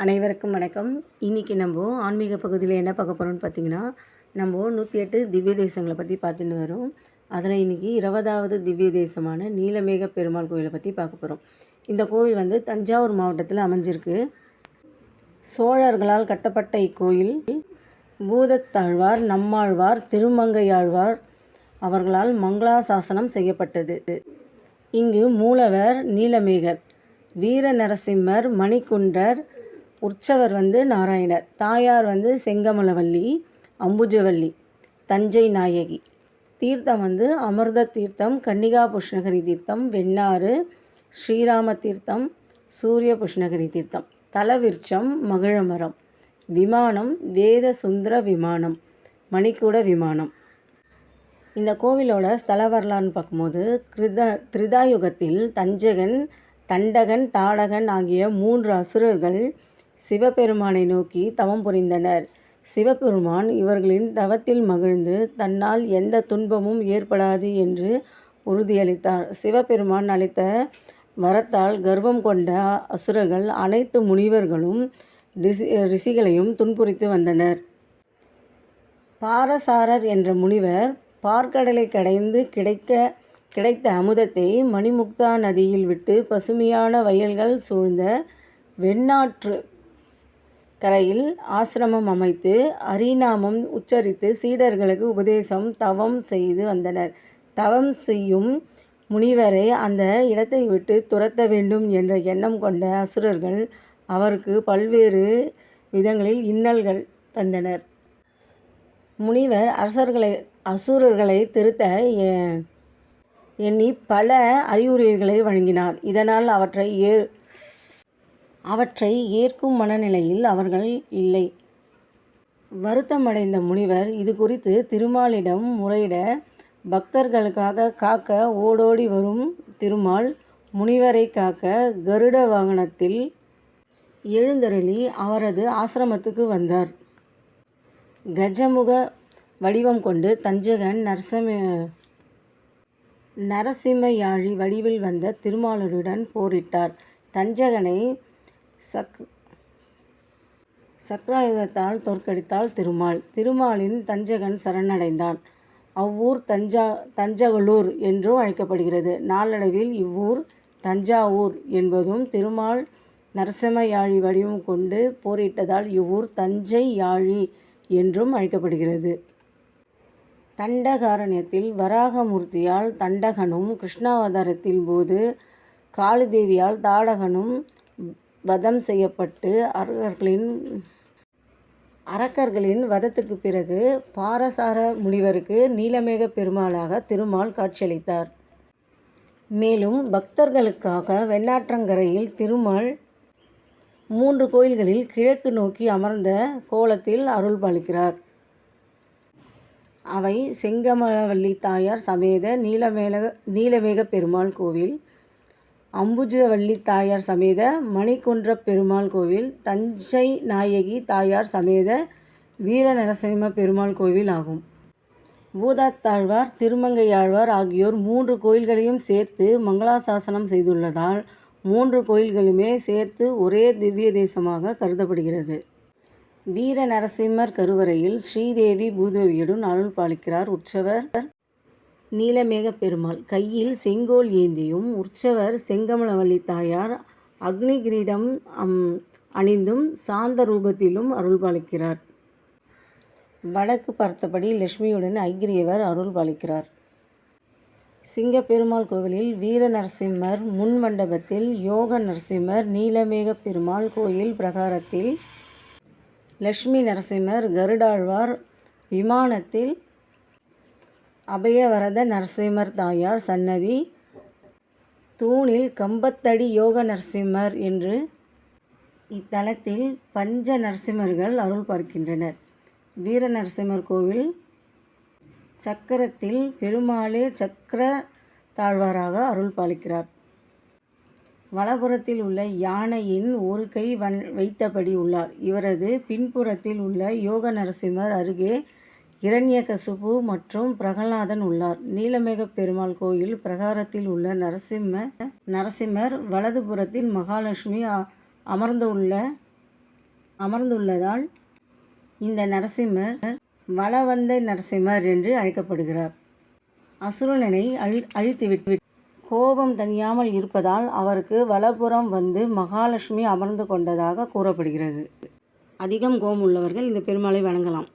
அனைவருக்கும் வணக்கம். இன்றைக்கி நம்ம ஆன்மீக பகுதியில் என்ன பார்க்க போகிறோம்னு பார்த்தீங்கன்னா நம்ம நூற்றி எட்டு திவ்ய தேசங்களை பற்றி பார்த்துன்னு வரும். அதில் இன்றைக்கி இருபதாவது திவ்ய தேசமான நீலமேக பெருமாள் கோவிலை பற்றி பார்க்க போகிறோம் இந்த கோவில் வந்து தஞ்சாவூர் மாவட்டத்தில் அமைஞ்சிருக்கு. சோழர்களால் கட்டப்பட்ட இக்கோயில். பூதத்தாழ்வார் நம்மாழ்வார் திருமங்கையாழ்வார் அவர்களால் மங்களாசாசனம் செய்யப்பட்டது. இங்கு மூலவர் நீலமேகர் வீர நரசிம்மர் மணிக்குண்டர் உற்சவர் வந்து நாராயணர் தாயார் வந்து செங்கமலவல்லி அம்புஜவல்லி தஞ்சை நாயகி. தீர்த்தம் வந்து அமிர்த தீர்த்தம் கன்னிகா புஷ்ணகிரி தீர்த்தம் வெண்ணாறு ஸ்ரீராம தீர்த்தம் சூரிய புஷ்ணகிரி தீர்த்தம். தலவிருச்சம் மகிழமரம். விமானம் வேத சுந்தர விமானம் மணிக்கூட விமானம். இந்த கோவிலோட ஸ்தல வரலான்னு பார்க்கும்போது கிருத திரிதாயுகத்தில் தஞ்சகன் தண்டகன் தாடகன் ஆகிய மூன்று அசுரர்கள் சிவபெருமானை நோக்கி தவம் புரிந்தனர். சிவபெருமான் இவர்களின் தவத்தில் மகிழ்ந்து தன்னால் எந்த துன்பமும் ஏற்படாது என்று உறுதியளித்தார். சிவபெருமான் அளித்த வரத்தால் கர்வம் கொண்ட அசுரர்கள் அனைத்து முனிவர்களும் ரிஷி ரிஷிகளையும் துன்புரித்து வந்தனர். பாரசாரர் என்ற முனிவர் பார்க்கடலை கடைந்து கிடைக்க கிடைத்த அமுதத்தை மணிமுக்தா நதியில் விட்டு பசுமையான வயல்கள் சூழ்ந்த வெண்ணாற்று கரையில் ஆசிரமம் அமைத்து அரிநாமம் உச்சரித்து சீடர்களுக்கு உபதேசம் தவம் செய்து வந்தனர். தவம் செய்யும் முனிவரை அந்த இடத்தை விட்டு துரத்த வேண்டும் என்ற எண்ணம் கொண்ட அசுரர்கள் அவருக்கு பல்வேறு விதங்களில் இன்னல்கள் தந்தனர். முனிவர் அரசர்களை அசுரர்களை திருத்த எண்ணி பல அறிவுரைகளை வழங்கினார். இதனால் அவற்றை ஏ அவற்றை ஏற்கும் மனநிலையில் அவர்கள் இல்லை. வருத்தமடைந்த முனிவர் இது குறித்து திருமாலிடம் முறையிட பக்தர்களுக்காக காக்க ஓடோடி வரும் திருமால் முனிவரை காக்க கருட வாகனத்தில் எழுந்தருளி அவரது ஆசிரமத்துக்கு வந்தார். கஜமுக வடிவம் கொண்டு தஞ்சகன் நரசம நரசிம்மையாழி வடிவில் வந்த திருமாலருடன் போரிட்டார். தஞ்சகனை சக் சக்ராயுதத்தால் தோற்கடித்தாள் திருமால். திருமாலின் தஞ்சகன் சரணடைந்தான். அவ்வூர் தஞ்சா தஞ்சகலூர் என்றும் அழைக்கப்படுகிறது. நாளடைவில் இவ்வூர் தஞ்சாவூர் என்பதும் திருமால் நரசிம்ம யாழி வடிவம் கொண்டு போரிட்டதால் இவ்வூர் தஞ்சை யாழி என்றும் அழைக்கப்படுகிறது. தண்டகாரண்யத்தில் வராகமூர்த்தியால் தண்டகனும் கிருஷ்ணாவதாரத்தின் போது காளிதேவியால் தாடகனும் வதம் செய்யப்பட்டு அரக்கர்களின் அரக்கர்களின் வதத்துக்கு பிறகு பாரசார முனிவருக்கு நீலமேக பெருமாளாக திருமால் காட்சியளித்தார். மேலும் பக்தர்களுக்காக வெண்ணாற்றங்கரையில் திருமால் மூன்று கோயில்களில் கிழக்கு நோக்கி அமர்ந்த கோலத்தில் அருள் பாலிக்கிறார். அவை செங்கமலவல்லி தாயார் சமேத நீலமேல நீலமேக பெருமாள் கோவில் அம்புஜவள்ளி தாயார் சமேத மணிக்குன்ற பெருமாள் கோவில் தஞ்சை நாயகி தாயார் சமேத வீர நரசிம்ம பெருமாள் கோவில் ஆகும். பூதாத்தாழ்வார் திருமங்கையாழ்வார் ஆகியோர் மூன்று கோயில்களையும் சேர்த்து மங்களாசாசனம் செய்துள்ளதால் மூன்று கோயில்களுமே சேர்த்து ஒரே திவ்ய தேசமாக கருதப்படுகிறது. வீர நரசிம்மர் கருவறையில் ஸ்ரீதேவி பூதேவியுடன் அருள் பாலிக்கிறார் உற்சவர் நீலமேக பெருமாள். கையில் செங்கோல் ஏந்தியும் உற்சவர் செங்கமலவல்லி தாயார் அக்னி கிரீடம் அம் அணிந்தும் சாந்த ரூபத்திலும் அருள் பாலிக்கிறார். வடக்கு பார்த்தபடி லட்சுமியுடன் ஐக்கிரியவர் அருள் பாலிக்கிறார். சிங்கப்பெருமாள் கோவிலில் வீர நரசிம்மர் முன் மண்டபத்தில் யோக நரசிம்மர் நீலமேக பெருமாள் கோயில் பிரகாரத்தில் லட்சுமி நரசிம்மர் கருடாழ்வார் விமானத்தில் அபயவரத நரசிம்மர் தாயார் சன்னதி. தூணில் கம்பத்தடி யோக நரசிம்மர் என்று இத்தலத்தில் பஞ்ச நரசிம்மர்கள் அருள் பார்க்கின்றனர். வீர நரசிம்மர் கோவில் சக்கரத்தில் பெருமாளே சக்கர தாழ்வாராக அருள் பாலிக்கிறார். வலப்புறத்தில் உள்ள யானையின் ஒரு கை வன் வைத்தபடி உள்ளார். இவரது பின்புறத்தில் உள்ள யோக நரசிம்மர் அருகே இரண்யகசுபு மற்றும் பிரகலாதன் உள்ளார். நீலமேக பெருமாள் கோயில் பிரகாரத்தில் உள்ள நரசிம்ம நரசிம்மர் வலதுபுறத்தில் மகாலட்சுமி அ- அமர்ந்துள்ள அமர்ந்துள்ளதால் இந்த நரசிம்மர் வளவந்த நரசிம்மர் என்று அழைக்கப்படுகிறார். அசுரனை அழி அழித்துவிட்டு கோபம் தனியாமல் இருப்பதால் அவருக்கு வலப்புறம் வந்து மகாலட்சுமி அமர்ந்து கொண்டதாக கூறப்படுகிறது. அதிகம் கோபம் உள்ளவர்கள் இந்த பெருமாளை வணங்கலாம்.